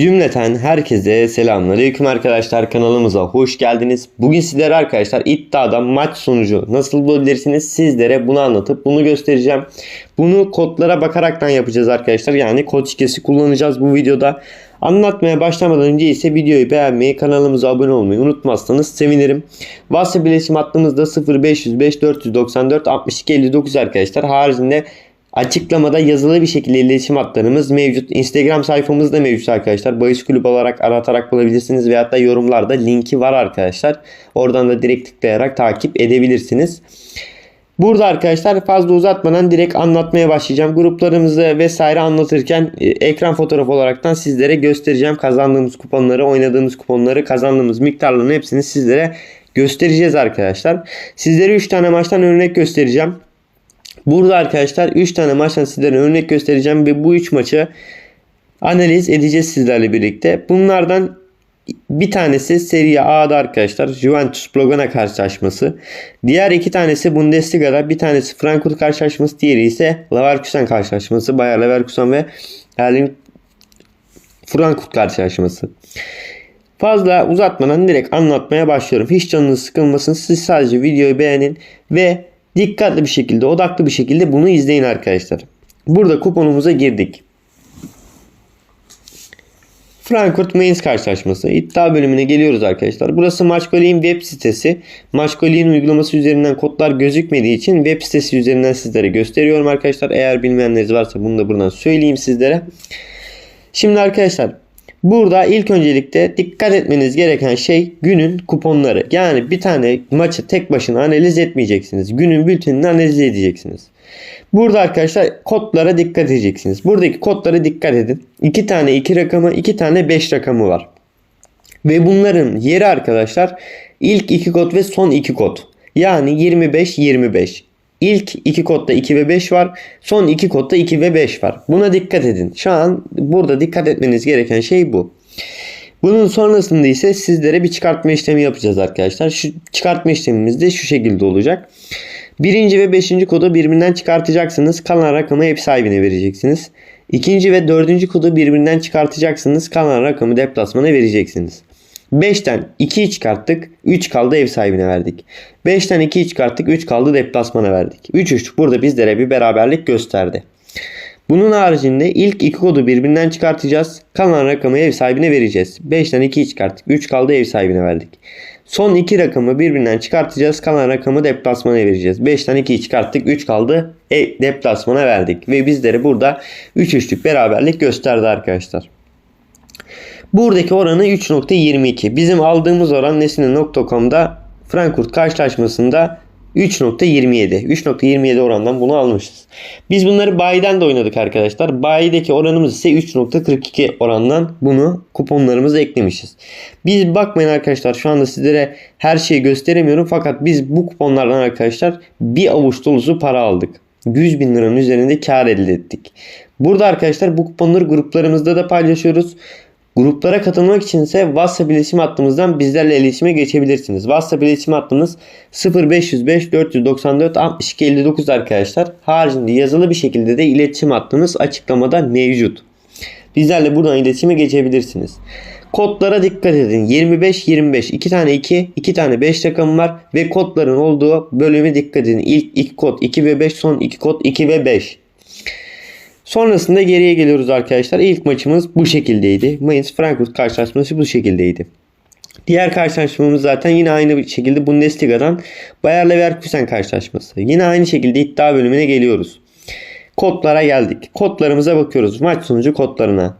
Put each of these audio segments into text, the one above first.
Cümleten herkese selamünaleyküm arkadaşlar kanalımıza hoş geldiniz. Bugün sizlere arkadaşlar iddiada maç sonucu nasıl bulabilirsiniz sizlere bunu anlatıp bunu göstereceğim. Bunu kodlara bakaraktan yapacağız arkadaşlar. Yani kod şifresi kullanacağız bu videoda. Anlatmaya başlamadan önce ise videoyu beğenmeyi, kanalımıza abone olmayı unutmazsanız sevinirim. WhatsApp iletişim hattımızda 0505 494 62 59 arkadaşlar. Haricinde Açıklamada yazılı bir şekilde iletişim hatlarımız mevcut. Instagram sayfamız da mevcut arkadaşlar. Bahis kulüp olarak aratarak bulabilirsiniz. Veyahut da yorumlarda linki var arkadaşlar. Oradan da direkt tıklayarak takip edebilirsiniz. Burada arkadaşlar fazla uzatmadan direkt anlatmaya başlayacağım. Gruplarımızı vesaire anlatırken e, ekran fotoğrafı olaraktan sizlere göstereceğim. Kazandığımız kuponları, oynadığımız kuponları, kazandığımız miktarların hepsini sizlere göstereceğiz arkadaşlar. Sizlere 3 tane maçtan örnek göstereceğim. Burada arkadaşlar 3 tane maçtan sizlere örnek göstereceğim ve bu 3 maçı analiz edeceğiz sizlerle birlikte. Bunlardan bir tanesi Serie A'da arkadaşlar Juventus Blogana karşılaşması. Diğer iki tanesi Bundesliga'da bir tanesi Frankfurt karşılaşması diğeri ise Leverkusen karşılaşması. Bayer Leverkusen ve Erling Frankfurt karşılaşması. Fazla uzatmadan direkt anlatmaya başlıyorum. Hiç canınız sıkılmasın. Siz sadece videoyu beğenin ve dikkatli bir şekilde, odaklı bir şekilde bunu izleyin arkadaşlar. Burada kuponumuza girdik. Frankfurt Mainz karşılaşması. İddia bölümüne geliyoruz arkadaşlar. Burası Maçkolik'in web sitesi. Maçkolik'in uygulaması üzerinden kodlar gözükmediği için web sitesi üzerinden sizlere gösteriyorum arkadaşlar. Eğer bilmeyenleriniz varsa bunu da buradan söyleyeyim sizlere. Şimdi arkadaşlar Burada ilk öncelikle dikkat etmeniz gereken şey günün kuponları. Yani bir tane maçı tek başına analiz etmeyeceksiniz. Günün bültenini analiz edeceksiniz. Burada arkadaşlar kodlara dikkat edeceksiniz. Buradaki kodlara dikkat edin. 2 tane 2 rakamı, 2 tane 5 rakamı var. Ve bunların yeri arkadaşlar ilk 2 kod ve son 2 kod. Yani 25 25. İlk iki kodda 2 ve 5 var. Son iki kodda 2 ve 5 var. Buna dikkat edin. Şu an burada dikkat etmeniz gereken şey bu. Bunun sonrasında ise sizlere bir çıkartma işlemi yapacağız arkadaşlar. Şu çıkartma işlemimiz de şu şekilde olacak. Birinci ve beşinci kodu birbirinden çıkartacaksınız. Kalan rakamı ev sahibine vereceksiniz. İkinci ve dördüncü kodu birbirinden çıkartacaksınız. Kalan rakamı deplasmana vereceksiniz. 5'ten 2'yi çıkarttık. 3 kaldı ev sahibine verdik. 5'ten 2'yi çıkarttık. 3 kaldı deplasmana verdik. 3-3 burada bizlere bir beraberlik gösterdi. Bunun haricinde ilk iki kodu birbirinden çıkartacağız. Kalan rakamı ev sahibine vereceğiz. 5'ten 2'yi çıkarttık. 3 kaldı ev sahibine verdik. Son iki rakamı birbirinden çıkartacağız. Kalan rakamı deplasmana vereceğiz. 5'ten 2'yi çıkarttık. 3 kaldı. E, deplasmana verdik. Ve bizlere burada 3-3'lük beraberlik gösterdi arkadaşlar. Buradaki oranı 3.22. Bizim aldığımız oran nesine.com'da Frankfurt karşılaşmasında 3.27. 3.27 orandan bunu almışız. Biz bunları bayiden de oynadık arkadaşlar. Bayideki oranımız ise 3.42 orandan bunu kuponlarımıza eklemişiz. Biz bakmayın arkadaşlar şu anda sizlere her şeyi gösteremiyorum. Fakat biz bu kuponlardan arkadaşlar bir avuç dolusu para aldık. 100 bin liranın üzerinde kar elde ettik. Burada arkadaşlar bu kuponları gruplarımızda da paylaşıyoruz. Gruplara katılmak için ise WhatsApp iletişim hattımızdan bizlerle iletişime geçebilirsiniz. WhatsApp iletişim hattımız 0505 494 62 59 arkadaşlar. Haricinde yazılı bir şekilde de iletişim hattımız açıklamada mevcut. Bizlerle buradan iletişime geçebilirsiniz. Kodlara dikkat edin. 25 25 2 tane 2 2 tane 5 rakamı var ve kodların olduğu bölüme dikkat edin. İlk 2 kod 2 ve 5 son 2 kod 2 ve 5. Sonrasında geriye geliyoruz arkadaşlar. İlk maçımız bu şekildeydi. Mainz Frankfurt karşılaşması bu şekildeydi. Diğer karşılaşmamız zaten yine aynı şekilde Bundesliga'dan Bayer Leverkusen karşılaşması. Yine aynı şekilde iddia bölümüne geliyoruz. Kodlara geldik. Kodlarımıza bakıyoruz. Maç sonucu kodlarına.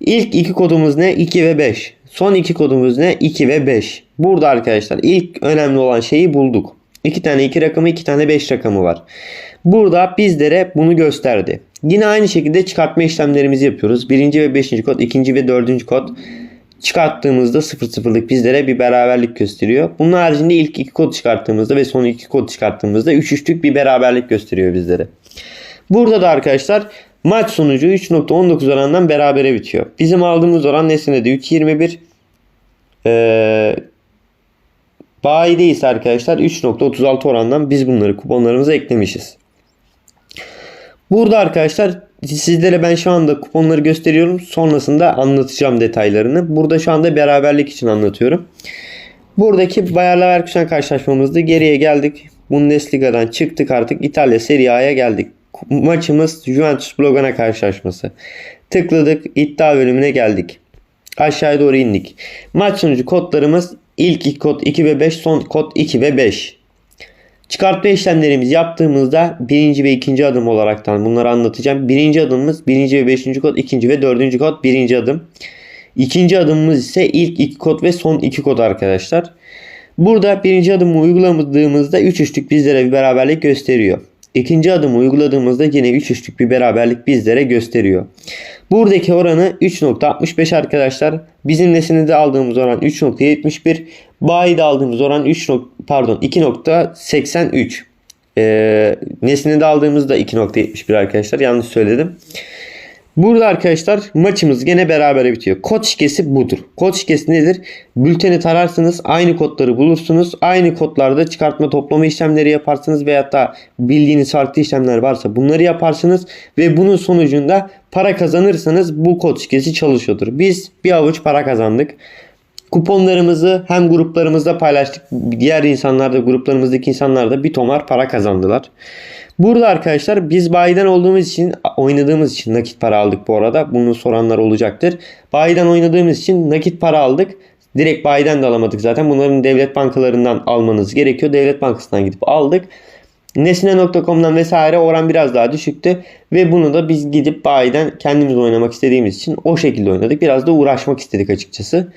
İlk iki kodumuz ne? 2 ve 5. Son iki kodumuz ne? 2 ve 5. Burada arkadaşlar ilk önemli olan şeyi bulduk. 2 tane 2 rakamı 2 tane 5 rakamı var. Burada bizlere bunu gösterdi. Yine aynı şekilde çıkartma işlemlerimizi yapıyoruz. Birinci ve beşinci kod, ikinci ve dördüncü kod çıkarttığımızda 0-0'lık bizlere bir beraberlik gösteriyor. Bunun haricinde ilk iki kod çıkarttığımızda ve son iki kod çıkarttığımızda 3-3'lük bir beraberlik gösteriyor bizlere. Burada da arkadaşlar maç sonucu 3.19 oranından berabere bitiyor. Bizim aldığımız oran nesnede 3.21 ee, Bayideyiz arkadaşlar 3.36 orandan biz bunları kuponlarımıza eklemişiz. Burada arkadaşlar sizlere ben şu anda kuponları gösteriyorum. Sonrasında anlatacağım detaylarını. Burada şu anda beraberlik için anlatıyorum. Buradaki Bayer Leverkusen karşılaşmamızda geriye geldik. Bundesliga'dan çıktık artık İtalya Serie A'ya geldik. Maçımız Juventus Blogana karşılaşması. Tıkladık iddia bölümüne geldik. Aşağıya doğru indik. Maç sonucu kodlarımız ilk kod 2 ve 5 son kod 2 ve 5. Çıkartma işlemlerimizi yaptığımızda birinci ve ikinci adım olaraktan bunları anlatacağım. Birinci adımımız birinci ve beşinci kod, ikinci ve dördüncü kod birinci adım. İkinci adımımız ise ilk iki kod ve son iki kod arkadaşlar. Burada birinci adımı uyguladığımızda 3 üçlük bizlere bir beraberlik gösteriyor. İkinci adımı uyguladığımızda yine 3 üçlük bir beraberlik bizlere gösteriyor. Buradaki oranı 3.65 arkadaşlar. Bizim nesininde aldığımız oran 3.71. Bayi'de aldığımız oran 3. pardon 2.83. Ee, nesnede aldığımızda 2.71 arkadaşlar. Yanlış söyledim. Burada arkadaşlar maçımız gene beraber bitiyor. Kod şikesi budur. Kod şikesi nedir? Bülteni tararsınız. Aynı kodları bulursunuz. Aynı kodlarda çıkartma toplama işlemleri yaparsınız. Veyahut da bildiğiniz farklı işlemler varsa bunları yaparsınız. Ve bunun sonucunda para kazanırsanız bu kod şikesi çalışıyordur. Biz bir avuç para kazandık. Kuponlarımızı hem gruplarımızda paylaştık. Diğer insanlar da gruplarımızdaki insanlar da bir tomar para kazandılar. Burada arkadaşlar biz bayiden olduğumuz için oynadığımız için nakit para aldık bu arada. Bunu soranlar olacaktır. Bayiden oynadığımız için nakit para aldık. Direkt bayiden de alamadık zaten. Bunların devlet bankalarından almanız gerekiyor. Devlet bankasından gidip aldık. Nesne.com'dan vesaire oran biraz daha düşüktü. Ve bunu da biz gidip bayiden kendimiz oynamak istediğimiz için o şekilde oynadık. Biraz da uğraşmak istedik açıkçası.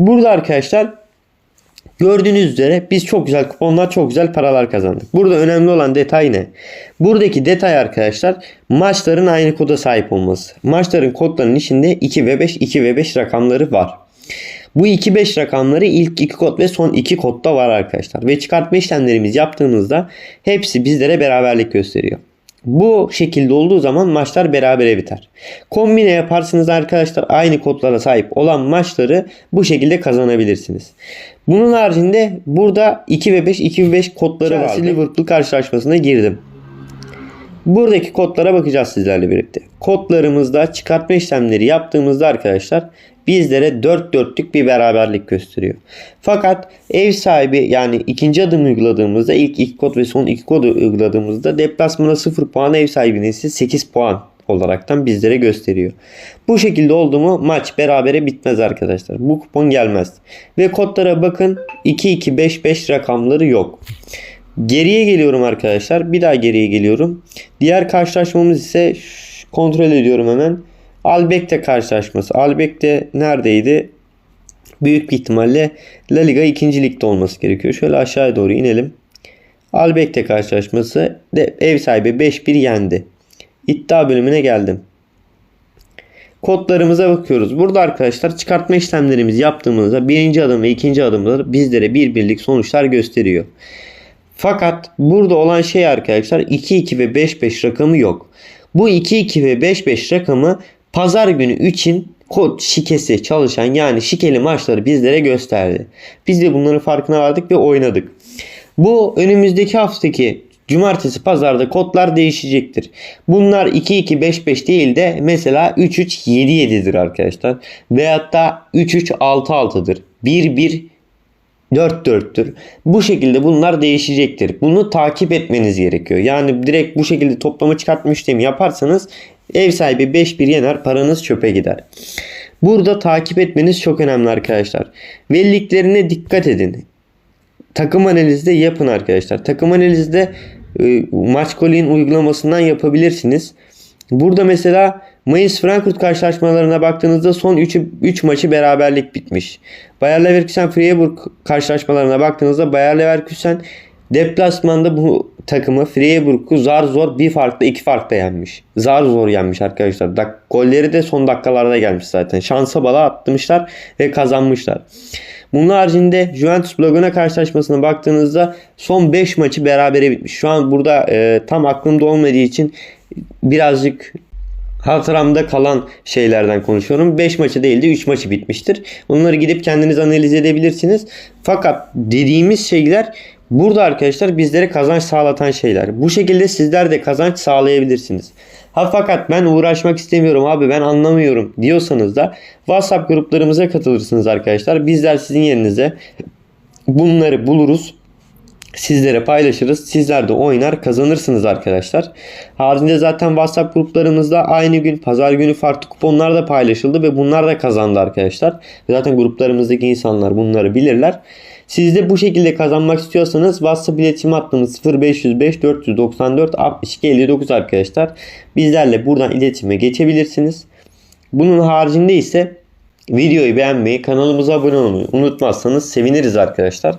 Burada arkadaşlar Gördüğünüz üzere biz çok güzel kuponlar, çok güzel paralar kazandık. Burada önemli olan detay ne? Buradaki detay arkadaşlar maçların aynı koda sahip olması. Maçların kodlarının içinde 2 ve 5, 2 ve 5 rakamları var. Bu 2-5 rakamları ilk 2 kod ve son 2 kodda var arkadaşlar. Ve çıkartma işlemlerimiz yaptığımızda hepsi bizlere beraberlik gösteriyor. Bu şekilde olduğu zaman maçlar berabere biter. Kombine yaparsınız arkadaşlar aynı kodlara sahip olan maçları bu şekilde kazanabilirsiniz. Bunun haricinde burada 2 ve 5 2 ve 5 kodları var. Liverpool karşılaşmasına girdim. Buradaki kodlara bakacağız sizlerle birlikte. Kodlarımızda çıkartma işlemleri yaptığımızda arkadaşlar bizlere 4 dörtlük bir beraberlik gösteriyor. Fakat ev sahibi yani ikinci adım uyguladığımızda ilk iki kod ve son iki kodu uyguladığımızda deplasmana 0 puan ev sahibine ise 8 puan olaraktan bizlere gösteriyor. Bu şekilde oldu mu maç berabere bitmez arkadaşlar. Bu kupon gelmez. Ve kodlara bakın 2-2-5-5 rakamları yok. Geriye geliyorum arkadaşlar. Bir daha geriye geliyorum. Diğer karşılaşmamız ise kontrol ediyorum hemen. Albek'te karşılaşması. Albek'te neredeydi? Büyük bir ihtimalle La Liga 2. ligde olması gerekiyor. Şöyle aşağıya doğru inelim. Albek'te karşılaşması de ev sahibi 5-1 yendi. İddia bölümüne geldim. Kodlarımıza bakıyoruz. Burada arkadaşlar çıkartma işlemlerimizi yaptığımızda birinci adım ve ikinci adımda bizlere bir birlik sonuçlar gösteriyor. Fakat burada olan şey arkadaşlar 2-2 ve 5-5 rakamı yok. Bu 2-2 ve 5-5 rakamı pazar günü için kod şikesi çalışan yani şikeli maçları bizlere gösterdi. Biz de bunların farkına vardık ve oynadık. Bu önümüzdeki haftaki cumartesi pazarda kodlar değişecektir. Bunlar 2-2-5-5 değil de mesela 3-3-7-7'dir arkadaşlar. Veyahut da 3-3-6-6'dır. 1-1 4-4'tür. Bu şekilde bunlar değişecektir. Bunu takip etmeniz gerekiyor. Yani direkt bu şekilde toplama çıkartma işlemi yaparsanız ev sahibi 5-1 yener paranız çöpe gider. Burada takip etmeniz çok önemli arkadaşlar. Velliklerine dikkat edin. Takım analizde yapın arkadaşlar. Takım analizde e, maç golün uygulamasından yapabilirsiniz. Burada mesela Mayıs Frankfurt karşılaşmalarına baktığınızda son 3, 3 maçı beraberlik bitmiş. Bayer Leverkusen Freiburg karşılaşmalarına baktığınızda Bayer Leverkusen deplasmanda bu takımı Freiburg'u zar zor bir farkla iki farkla yenmiş. Zar zor yenmiş arkadaşlar. Dak golleri de son dakikalarda gelmiş zaten. Şansa bala atmışlar ve kazanmışlar. Bunun haricinde Juventus Bloguna karşılaşmasına baktığınızda son 5 maçı berabere bitmiş. Şu an burada e, tam aklımda olmadığı için birazcık hatıramda kalan şeylerden konuşuyorum. 5 maçı değil de 3 maçı bitmiştir. Bunları gidip kendiniz analiz edebilirsiniz. Fakat dediğimiz şeyler burada arkadaşlar bizlere kazanç sağlatan şeyler. Bu şekilde sizler de kazanç sağlayabilirsiniz. Ha fakat ben uğraşmak istemiyorum abi ben anlamıyorum diyorsanız da WhatsApp gruplarımıza katılırsınız arkadaşlar. Bizler sizin yerinize bunları buluruz. Sizlere paylaşırız. Sizler de oynar kazanırsınız arkadaşlar. Haricinde zaten WhatsApp gruplarımızda aynı gün pazar günü farklı kuponlar da paylaşıldı ve bunlar da kazandı arkadaşlar. Zaten gruplarımızdaki insanlar bunları bilirler. Siz de bu şekilde kazanmak istiyorsanız WhatsApp iletişim hattımız 0505 494 62 59 arkadaşlar. Bizlerle buradan iletişime geçebilirsiniz. Bunun haricinde ise videoyu beğenmeyi, kanalımıza abone olmayı unutmazsanız seviniriz arkadaşlar.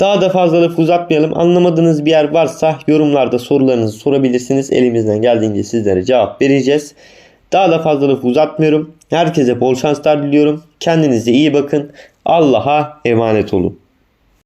Daha da fazla laf uzatmayalım. Anlamadığınız bir yer varsa yorumlarda sorularınızı sorabilirsiniz. Elimizden geldiğince sizlere cevap vereceğiz. Daha da fazla laf uzatmıyorum. Herkese bol şanslar diliyorum. Kendinize iyi bakın. Allah'a emanet olun.